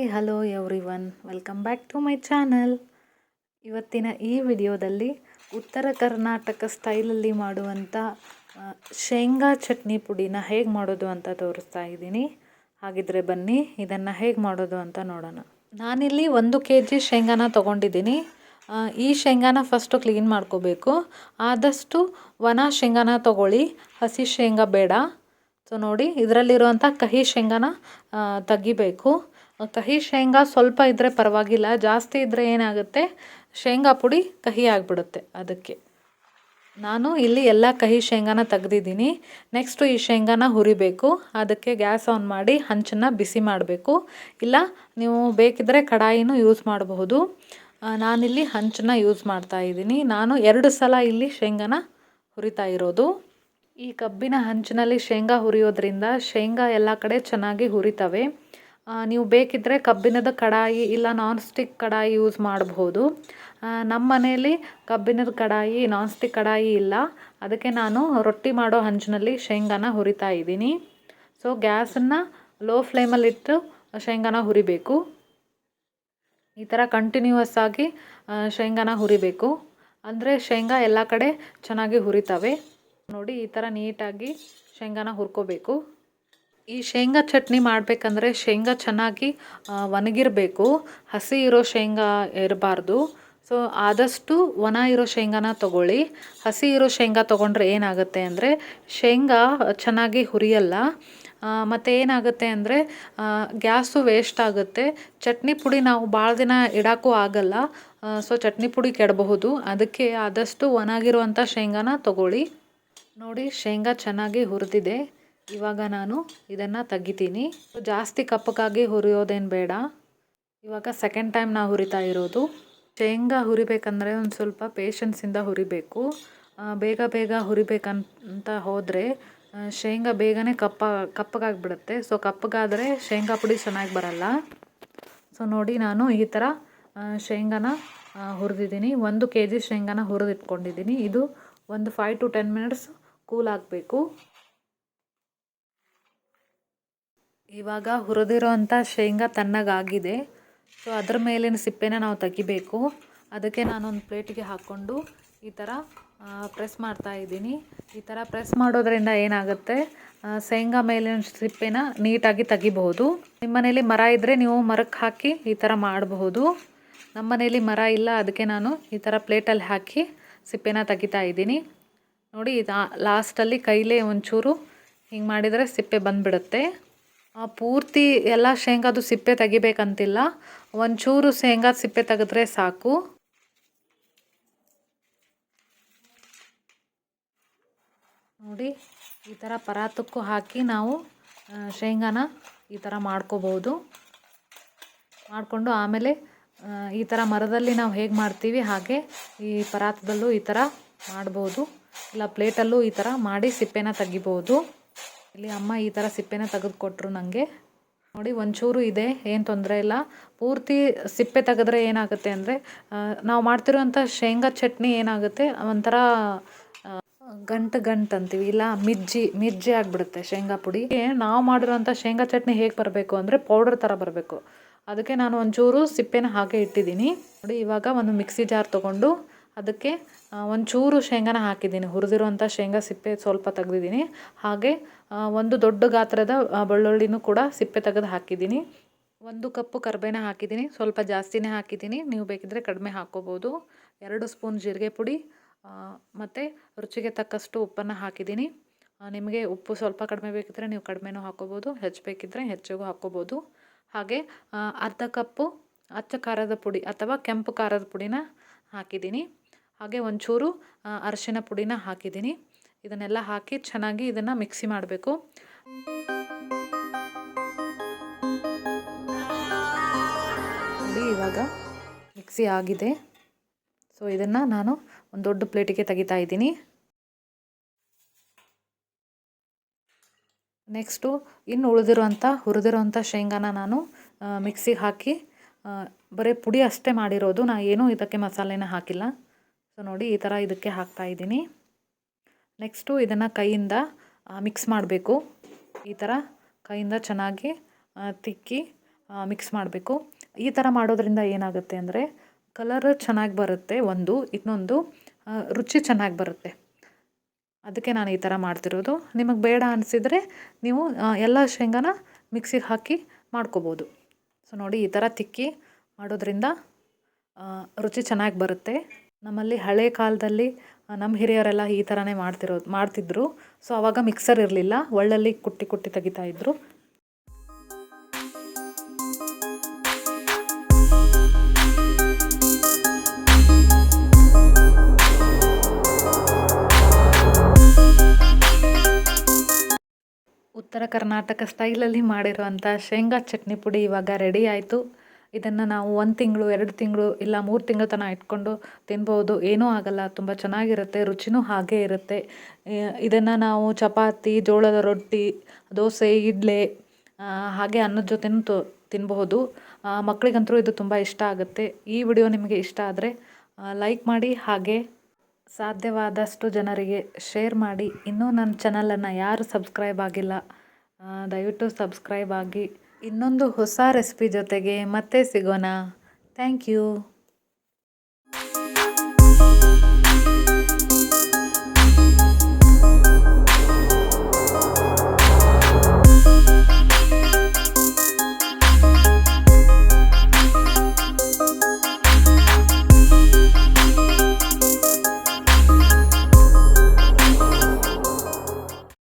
Hi, hello everyone welcome back to my channel. ಇವತ್ತಿನ ಈ ವಿಡಿಯೋದಲ್ಲಿ ಉತ್ತರ ಕರ್ನಾಟಕ ಸ್ಟೈಲಲ್ಲಿ ಮಾಡುವಂಥ ಶೇಂಗಾ ಚಟ್ನಿ ಪುಡಿನ ಹೇಗೆ ಮಾಡೋದು ಅಂತ ತೋರಿಸ್ತಾ ಇದ್ದೀನಿ. ಹಾಗಿದ್ರೆ ಬನ್ನಿ, ಇದನ್ನು ಹೇಗೆ ಮಾಡೋದು ಅಂತ ನೋಡೋಣ. ನಾನಿಲ್ಲಿ ಒಂದು ಕೆ ಜಿ ಶೇಂಗಾನ ತೊಗೊಂಡಿದ್ದೀನಿ. ಈ ಶೇಂಗಾನ ಫಸ್ಟು ಕ್ಲೀನ್ ಮಾಡ್ಕೋಬೇಕು. ಆದಷ್ಟು ಒಣ ಶೇಂಗಾನ ತೊಗೊಳ್ಳಿ, ಹಸಿ ಶೇಂಗಾ ಬೇಡ. ಸೊ ನೋಡಿ, ಇದರಲ್ಲಿರುವಂಥ ಕಹಿ ಶೇಂಗಾನ ತೆಗಿಬೇಕು. ಕಹಿ ಶೇಂಗಾ ಸ್ವಲ್ಪ ಇದ್ದರೆ ಪರವಾಗಿಲ್ಲ, ಜಾಸ್ತಿ ಇದ್ದರೆ ಏನಾಗುತ್ತೆ? ಶೇಂಗಾ ಪುಡಿ ಕಹಿ ಆಗಿಬಿಡುತ್ತೆ ಅದಕ್ಕೆ. ನಾನು ಇಲ್ಲಿ ಎಲ್ಲ ಕಹಿ ಶೇಂಗಾನ ತೆಗೆದಿದ್ದೀನಿ. ನೆಕ್ಸ್ಟು ಈ ಶೇಂಗಾನ ಹುರಿಬೇಕು. ಅದಕ್ಕೆ ಗ್ಯಾಸ್ ಆನ್ ಮಾಡಿ ಹಂಚನ್ನು ಬಿಸಿ ಮಾಡಬೇಕು. ಇಲ್ಲ, ನೀವು ಬೇಕಿದ್ದರೆ ಕಡಾಯಿನೂ ಯೂಸ್ ಮಾಡಬಹುದು. ನಾನಿಲ್ಲಿ ಹಂಚನ್ನು ಯೂಸ್ ಮಾಡ್ತಾ ಇದ್ದೀನಿ. ನಾನು ಎರಡು ಸಲ ಇಲ್ಲಿ ಶೇಂಗಾನ ಹುರಿತಾ ಇರೋದು. ಈ ಕಬ್ಬಿನ ಹಂಚಿನಲ್ಲಿ ಶೇಂಗಾ ಹುರಿಯೋದ್ರಿಂದ ಶೇಂಗಾ ಎಲ್ಲ ಕಡೆ ಚೆನ್ನಾಗಿ ಹುರಿತವೆ. ನೀವು ಬೇಕಿದ್ದರೆ ಕಬ್ಬಿಣದ ಕಡಾಯಿ ಇಲ್ಲ ನಾನ್ ಸ್ಟಿಕ್ ಕಡಾಯಿ ಯೂಸ್ ಮಾಡಬಹುದು. ನಮ್ಮ ಮನೆಯಲ್ಲಿ ಕಬ್ಬಿಣದ ಕಡಾಯಿ ನಾನ್ ಸ್ಟಿಕ್ ಕಡಾಯಿ ಇಲ್ಲ. ಅದಕ್ಕೆ ನಾನು ರೊಟ್ಟಿ ಮಾಡೋ ಹಂಚಿನಲ್ಲಿ ಶೇಂಗಾನ ಹುರಿತಾ ಇದ್ದೀನಿ. ಸೊ ಗ್ಯಾಸನ್ನು ಲೋ ಫ್ಲೇಮಲ್ಲಿಟ್ಟು ಶೇಂಗಾನ ಹುರಿಬೇಕು. ಈ ಥರ ಕಂಟಿನ್ಯೂವಸ್ ಆಗಿ ಶೇಂಗಾನ ಹುರಿಬೇಕು. ಅಂದರೆ ಶೇಂಗಾ ಎಲ್ಲ ಕಡೆ ಚೆನ್ನಾಗಿ ಹುರಿತವೆ. ನೋಡಿ, ಈ ಥರ ನೀಟಾಗಿ ಶೇಂಗಾನ ಹುರ್ಕೋಬೇಕು. ಈ ಶೇಂಗಾ ಚಟ್ನಿ ಮಾಡಬೇಕಂದ್ರೆ ಶೇಂಗಾ ಚೆನ್ನಾಗಿ ಒಣಗಿರಬೇಕು. ಹಸಿ ಇರೋ ಶೇಂಗಾ ಇರಬಾರ್ದು. ಸೊ ಆದಷ್ಟು ಒಣ ಇರೋ ಶೇಂಗಾನ ತೊಗೊಳ್ಳಿ. ಹಸಿ ಇರೋ ಶೇಂಗಾ ತೊಗೊಂಡ್ರೆ ಏನಾಗುತ್ತೆ ಅಂದರೆ ಶೇಂಗಾ ಚೆನ್ನಾಗಿ ಹುರಿಯಲ್ಲ. ಮತ್ತು ಏನಾಗುತ್ತೆ ಅಂದರೆ ಗ್ಯಾಸು ವೇಸ್ಟ್ ಆಗುತ್ತೆ. ಚಟ್ನಿ ಪುಡಿ ನಾವು ಭಾಳ ದಿನ ಇಡೋಕ್ಕೂ ಆಗಲ್ಲ. ಸೊ ಚಟ್ನಿ ಪುಡಿ ಕೆಡಬಹುದು. ಅದಕ್ಕೆ ಆದಷ್ಟು ಒಣಗಿರುವಂಥ ಶೇಂಗಾನ ತೊಗೊಳ್ಳಿ. ನೋಡಿ, ಶೇಂಗಾ ಚೆನ್ನಾಗಿ ಹುರಿದಿದೆ. ಇವಾಗ ನಾನು ಇದನ್ನು ತೆಗಿತೀನಿ ಜಾಸ್ತಿ ಕಪ್ಪಕ್ಕಾಗಿ ಹುರಿಯೋದೇನು ಬೇಡ. ಇವಾಗ ಸೆಕೆಂಡ್ ಟೈಮ್ ನಾವು ಹುರಿತಾ ಇರೋದು. ಶೇಂಗಾ ಹುರಿಬೇಕಂದ್ರೆ ಒಂದು ಸ್ವಲ್ಪ ಪೇಷನ್ಸಿಂದ ಹುರಿಬೇಕು. ಬೇಗ ಬೇಗ ಹುರಿಬೇಕಂತ ಹೋದರೆ ಶೇಂಗಾ ಬೇಗನೆ ಕಪ್ಪ, ಕಪ್ಪಗಾಗ್ಬಿಡುತ್ತೆ. ಸೊ ಕಪ್ಪಗಾದರೆ ಶೇಂಗಾ ಪುಡಿ ಚೆನ್ನಾಗಿ ಬರಲ್ಲ. ಸೊ ನೋಡಿ ನಾನು ಈ ಥರ ಶೇಂಗಾನ ಹುರಿದಿದ್ದೀನಿ. ಒಂದು ಕೆ ಜಿ ಶೇಂಗಾನ ಹುರಿದಿಟ್ಕೊಂಡಿದ್ದೀನಿ. ಇದು ಒಂದು five to ten minutes cool ಆಗಬೇಕು. ಇವಾಗ ಹುರಿದಿರೋ ಅಂಥ ಶೇಂಗಾ ತಣ್ಣಗಾಗಿದೆ. ಸೊ ಅದ್ರ ಮೇಲಿನ ಸಿಪ್ಪೆನ ನಾವು ತೆಗಿಬೇಕು. ಅದಕ್ಕೆ ನಾನೊಂದು ಪ್ಲೇಟಿಗೆ ಹಾಕ್ಕೊಂಡು ಈ ಥರ ಪ್ರೆಸ್ ಮಾಡ್ತಾ ಇದ್ದೀನಿ. ಈ ಥರ ಪ್ರೆಸ್ ಮಾಡೋದ್ರಿಂದ ಏನಾಗುತ್ತೆ? ಶೇಂಗಾ ಮೇಲಿನ ಸಿಪ್ಪೆನ ನೀಟಾಗಿ ತೆಗಿಬಹುದು. ನಿಮ್ಮ ಮನೇಲಿ ಮರ ಇದ್ದರೆ ನೀವು ಮರಕ್ಕೆ ಹಾಕಿ ಈ ಥರ ಮಾಡಬಹುದು. ನಮ್ಮ ಮನೇಲಿ ಮರ ಇಲ್ಲ, ಅದಕ್ಕೆ ನಾನು ಈ ಥರ ಪ್ಲೇಟಲ್ಲಿ ಹಾಕಿ ಸಿಪ್ಪೆನ ತೆಗಿತಾ ಇದ್ದೀನಿ. ನೋಡಿ ಇದು ಲಾಸ್ಟಲ್ಲಿ ಕೈಲೇ ಒಂಚೂರು ಹಿಂಗೆ ಮಾಡಿದರೆ ಸಿಪ್ಪೆ ಬಂದುಬಿಡುತ್ತೆ. ಪೂರ್ತಿ ಎಲ್ಲ ಶೇಂಗಾದು ಸಿಪ್ಪೆ ತೆಗಿಬೇಕಂತಿಲ್ಲ. ಒಂಚೂರು ಶೇಂಗಾದ ಸಿಪ್ಪೆ ತೆಗೆದ್ರೆ ಸಾಕು. ನೋಡಿ, ಈ ಥರ ಪರಾತಕ್ಕೂ ಹಾಕಿ ನಾವು ಶೇಂಗಾನ ಈ ಥರ ಮಾಡ್ಕೋಬೋದು. ಮಾಡಿಕೊಂಡು ಆಮೇಲೆ ಈ ಥರ ಮರದಲ್ಲಿ ನಾವು ಹೇಗೆ ಮಾಡ್ತೀವಿ ಹಾಗೆ ಈ ಪರಾತದಲ್ಲೂ ಈ ಥರ ಮಾಡ್ಬೋದು. ಇಲ್ಲ, ಪ್ಲೇಟಲ್ಲೂ ಈ ಥರ ಮಾಡಿ ಸಿಪ್ಪೆನ ತೆಗಿಬೋದು. ಇಲ್ಲಿ ಅಮ್ಮ ಈ ಥರ ಸಿಪ್ಪೆನ ತೆಗೆದುಕೊಟ್ರು ನನಗೆ ನೋಡಿ, ಒಂಚೂರು ಇದೆ, ಏನು ತೊಂದರೆ ಇಲ್ಲ. ಪೂರ್ತಿ ಸಿಪ್ಪೆ ತೆಗೆದ್ರೆ ಏನಾಗುತ್ತೆ ಅಂದರೆ ನಾವು ಮಾಡ್ತಿರೋಂಥ ಶೇಂಗಾ ಚಟ್ನಿ ಏನಾಗುತ್ತೆ, ಒಂಥರ ಗಂಟು ಗಂಟು ಅಂತೀವಿ, ಇಲ್ಲ ಮಿಜ್ಜಿ ಮಿರ್ಜಿ ಆಗಿಬಿಡುತ್ತೆ ಶೇಂಗಾ ಪುಡಿ. ನಾವು ಮಾಡಿರೋಂಥ ಶೇಂಗಾ ಚಟ್ನಿ ಹೇಗೆ ಬರಬೇಕು ಅಂದರೆ ಪೌಡರ್ ಥರ ಬರಬೇಕು. ಅದಕ್ಕೆ ನಾನು ಒಂಚೂರು ಸಿಪ್ಪೆನ ಹಾಗೆ ಇಟ್ಟಿದ್ದೀನಿ. ನೋಡಿ, ಇವಾಗ ಒಂದು ಮಿಕ್ಸಿ ಜಾರ್ ತೊಗೊಂಡು ಅದಕ್ಕೆ ಒಂಚೂರು ಶೇಂಗಾನ ಹಾಕಿದ್ದೀನಿ. ಹುರಿದಿರುವಂಥ ಶೇಂಗಾ ಸಿಪ್ಪೆ ಸ್ವಲ್ಪ ತೆಗೆದಿದ್ದೀನಿ. ಹಾಗೆ ಒಂದು ದೊಡ್ಡ ಗಾತ್ರದ ಬೆಳ್ಳುಳ್ಳಿನೂ ಕೂಡ ಸಿಪ್ಪೆ ತೆಗೆದು ಹಾಕಿದ್ದೀನಿ. ಒಂದು ಕಪ್ಪು ಕರ್ಬೇನ ಹಾಕಿದ್ದೀನಿ. ಸ್ವಲ್ಪ ಜಾಸ್ತಿನೇ ಹಾಕಿದ್ದೀನಿ. ನೀವು ಬೇಕಿದ್ದರೆ ಕಡಿಮೆ ಹಾಕ್ಕೋಬೋದು ಎರಡು ಸ್ಪೂನ್ ಜೀರಿಗೆ ಪುಡಿ ಮತ್ತು ರುಚಿಗೆ ತಕ್ಕಷ್ಟು ಉಪ್ಪನ್ನು ಹಾಕಿದ್ದೀನಿ. ನಿಮಗೆ ಉಪ್ಪು ಸ್ವಲ್ಪ ಕಡಿಮೆ ಬೇಕಿದ್ದರೆ ನೀವು ಕಡಿಮೆನೂ ಹಾಕ್ಕೋಬೋದು ಹೆಚ್ಚು ಬೇಕಿದ್ದರೆ ಹೆಚ್ಚಿಗೂ ಹಾಕ್ಕೋಬೋದು ಹಾಗೆ ಅರ್ಧ ಕಪ್ಪು ಅಚ್ಚ ಖಾರದ ಪುಡಿ ಅಥವಾ ಕೆಂಪು ಖಾರದ ಪುಡಿನ ಹಾಕಿದ್ದೀನಿ. ಹಾಗೆ ಒಂಚೂರು ಅರಿಶಿನ ಪುಡಿನ ಹಾಕಿದ್ದೀನಿ. ಇದನ್ನೆಲ್ಲ ಹಾಕಿ ಚೆನ್ನಾಗಿ ಇದನ್ನು ಮಿಕ್ಸಿ ಮಾಡಬೇಕು. ನೋಡಿ, ಇವಾಗ ಮಿಕ್ಸಿ ಆಗಿದೆ. ಸೊ ಇದನ್ನು ನಾನು ಒಂದು ದೊಡ್ಡ ಪ್ಲೇಟಿಗೆ ತೆಗಿತಾ ಇದ್ದೀನಿ. ನೆಕ್ಸ್ಟು ಇನ್ನು ಉಳಿದಿರುವಂಥ ಹುರಿದಿರುವಂಥ ಶೇಂಗಾನ ನಾನು ಮಿಕ್ಸಿಗೆ ಹಾಕಿ ಬರೀ ಪುಡಿ ಅಷ್ಟೇ ಮಾಡಿರೋದು. ನಾನು ಏನೂ ಇದಕ್ಕೆ ಮಸಾಲೆನ ಹಾಕಿಲ್ಲ. ಸೊ ನೋಡಿ ಈ ಥರ ಇದಕ್ಕೆ ಹಾಕ್ತಾ ಇದ್ದೀನಿ. ನೆಕ್ಸ್ಟು ಇದನ್ನು ಕೈಯಿಂದ ಮಿಕ್ಸ್ ಮಾಡಬೇಕು. ಈ ಥರ ಕೈಯಿಂದ ಚೆನ್ನಾಗಿ ತಿಕ್ಕಿ ಮಿಕ್ಸ್ ಮಾಡಬೇಕು. ಈ ಥರ ಮಾಡೋದ್ರಿಂದ ಏನಾಗುತ್ತೆ ಅಂದರೆ ಕಲರ್ ಚೆನ್ನಾಗಿ ಬರುತ್ತೆ ಒಂದು, ಇನ್ನೊಂದು ರುಚಿ ಚೆನ್ನಾಗಿ ಬರುತ್ತೆ. ಅದಕ್ಕೆ ನಾನು ಈ ಥರ ಮಾಡ್ತಿರೋದು. ನಿಮಗೆ ಬೇಡ ಅನಿಸಿದರೆ ನೀವು ಎಲ್ಲ ಶೇಂಗಾನ ಮಿಕ್ಸಿಗೆ ಹಾಕಿ ಮಾಡ್ಕೋಬೋದು. ಸೊ ನೋಡಿ ಈ ಥರ ತಿಕ್ಕಿ ಮಾಡೋದ್ರಿಂದ ರುಚಿ ಚೆನ್ನಾಗಿ ಬರುತ್ತೆ. ನಮ್ಮಲ್ಲಿ ಹಳೆ ಕಾಲದಲ್ಲಿ ನಮ್ಮ ಹಿರಿಯರೆಲ್ಲ ಈ ಥರನೇ ಮಾಡ್ತಿರೋ, ಮಾಡ್ತಿದ್ರು. ಸೊ ಆವಾಗ ಮಿಕ್ಸರ್ ಇರಲಿಲ್ಲ. ಒಳ್ಳಲ್ಲಿ ಕುಟ್ಟಿ ಕುಟ್ಟಿ ತೆಗಿತಾ ಇದ್ರು. ಉತ್ತರ ಕರ್ನಾಟಕ ಸ್ಟೈಲಲ್ಲಿ ಮಾಡಿರುವಂಥ ಶೇಂಗಾ ಚಟ್ನಿ ಪುಡಿ ಇವಾಗ ರೆಡಿ ಆಯಿತು. ಇದನ್ನು ನಾವು ಒಂದು ತಿಂಗಳು, ಎರಡು ತಿಂಗಳು, ಇಲ್ಲ ಮೂರು ತಿಂಗಳ ತನಕ ಇಟ್ಕೊಂಡು ತಿನ್ಬೋದು. ಏನೂ ಆಗಲ್ಲ. ತುಂಬ ಚೆನ್ನಾಗಿರುತ್ತೆ. ರುಚಿನೂ ಹಾಗೇ ಇರುತ್ತೆ. ಇದನ್ನು ನಾವು ಚಪಾತಿ, ಜೋಳದ ರೊಟ್ಟಿ, ದೋಸೆ, ಇಡ್ಲಿ ಹಾಗೆ ಅನ್ನದ ಜೊತೆನೂ ತೊ ತಿನ್ನಬಹುದು ಮಕ್ಕಳಿಗಂತೂ ಇದು ತುಂಬ ಇಷ್ಟ ಆಗುತ್ತೆ. ಈ ವಿಡಿಯೋ ನಿಮಗೆ ಇಷ್ಟ ಆದರೆ ಲೈಕ್ ಮಾಡಿ, ಹಾಗೆ ಸಾಧ್ಯವಾದಷ್ಟು ಜನರಿಗೆ ಶೇರ್ ಮಾಡಿ. ಇನ್ನೂ ನನ್ನ ಚಾನಲನ್ನು ಯಾರು ಸಬ್ಸ್ಕ್ರೈಬ್ ಆಗಿಲ್ಲ ದಯವಿಟ್ಟು ಸಬ್ಸ್ಕ್ರೈಬ್ ಆಗಿ. ಇನ್ನೊಂದು ಹೊಸ ರೆಸಿಪಿ ಜೊತೆಗೆ ಮತ್ತೆ ಸಿಗೋಣ. Thank you